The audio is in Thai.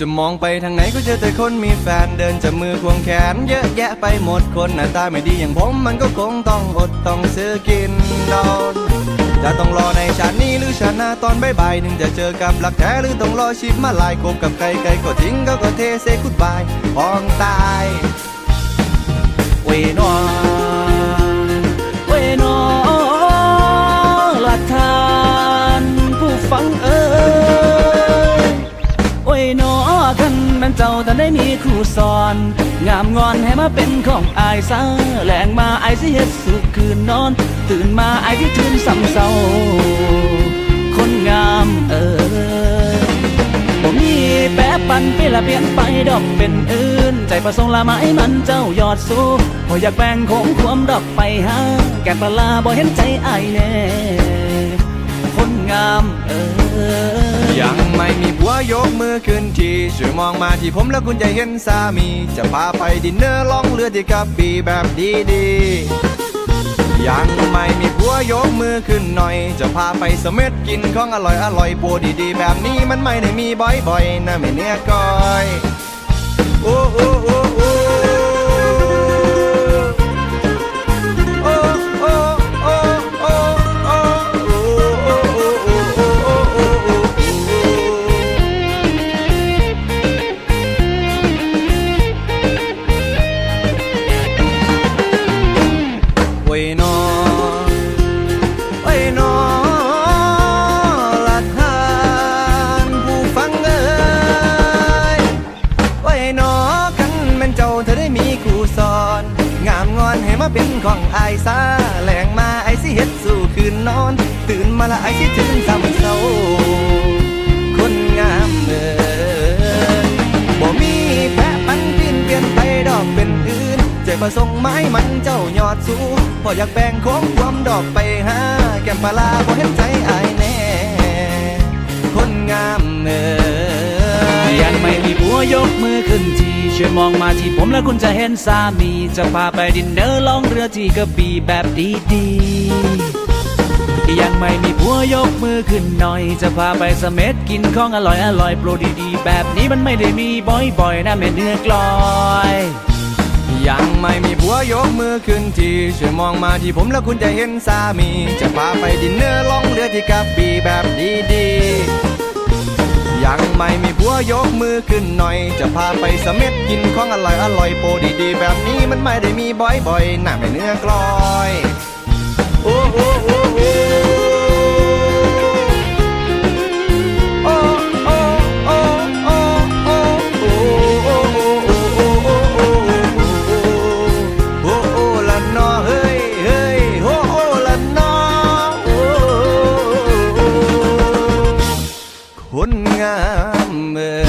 จะมองไปทางไหนก็เจอแต่คนมีแฟนเดินจับมือควงแขน เยอะแยะไปหมดคนหน้าตาไม่ดีอย่างผมมันก็คงต้องอดต้องซื้อกินนอนจะต้องรอในชาตินี้หรือชาติหน้าตอนบ่ายๆหนึ่งจะเจอกับรักแท้หรือต้องรอชีพมาลายคบกับใครใครก็ทิ้งก็ก็เทเซคุดบายพองตายเวนอ เจ้าท่านได้มีครูสอน งามงอนให้มาเป็นของอายซะแหลงมาอายสิเฮ็ดสุขคืนนอน ตื่นมาอายที่ตื่นซ้ำเศร้าคนงามเอ่ยผมมีแปะปันไปละเปลี่ยนไปดอกเป็นอื่น ใจประสงค์ละไม้มันเจ้ายอดสูงพออยากแบ่งของความดอกไปหาแก่ปลาบ่เห็นใจอายแน่คนงามเออ ม่มีผัวยกมือขึ้นทีช่วยมองมาที่ผมแล้วคุณจะเห็นสามี จะพาไปดินเนอร์ล่องเรือที่กระบี่แบบดีๆยังไม่มีผัวยกมือขึ้นหน่อย จะพาไปเสม็ดกินของอร่อยอร่อยโปรดีๆ แบบนี้มันไม่ได้มีบ่อยๆนะไม่เนี้ยก้อยโอ้โอ้โอ้โอ้ เจ้าเธอได้มีครูสอน งามงอนให้มาเป็นของอายซาแหลงมาไอายสิเฮ็ดสู่คืนนอน ตื่นมาละไอายสิถึงซ้ำเศร้าคนงามเอ้ยบ่มีแพะปันปินเปลี่ยนไปดอกเป็นอื่นใจประสงค์ไม้มันเจ้ายอดสูพออยากแบ่งของความดอกไปหาแก้มปลาบ่เห็นใจอายแน่ คนงามเอ้ยยังไม่มีผัว ยกมือขึ้นทีช่วยมองมาที่ผมแล้วคุณจะเห็นสามี จะพาไปดินเนอร์ล่องเรือที่กระบี่แบบดีๆยังไม่มีผัวยกมือขึ้นหน่อย จะพาไปสเม็ดกินของอร่อยอร่อยโปรดีๆ แบบนี้มันไม่ได้มีบ่อยๆนะแม่เนื้อกลอยยังไม่มีผัวยกมือขึ้นทีช่วยมองมาที่ผมแล้วคุณจะเห็นสามี จะพาไปดินเนอร์ล่องเรือที่กระบี่แบบดีๆ ยังไม่มีผัวยกมือขึ้นหน่อย จะพาไปสเม็ดกินของอร่อยอร่อยโปรดีๆ แบบนี้มันไม่ได้มีบ่อยๆหน้าไม่เนื้อกลอ hôn ngam mê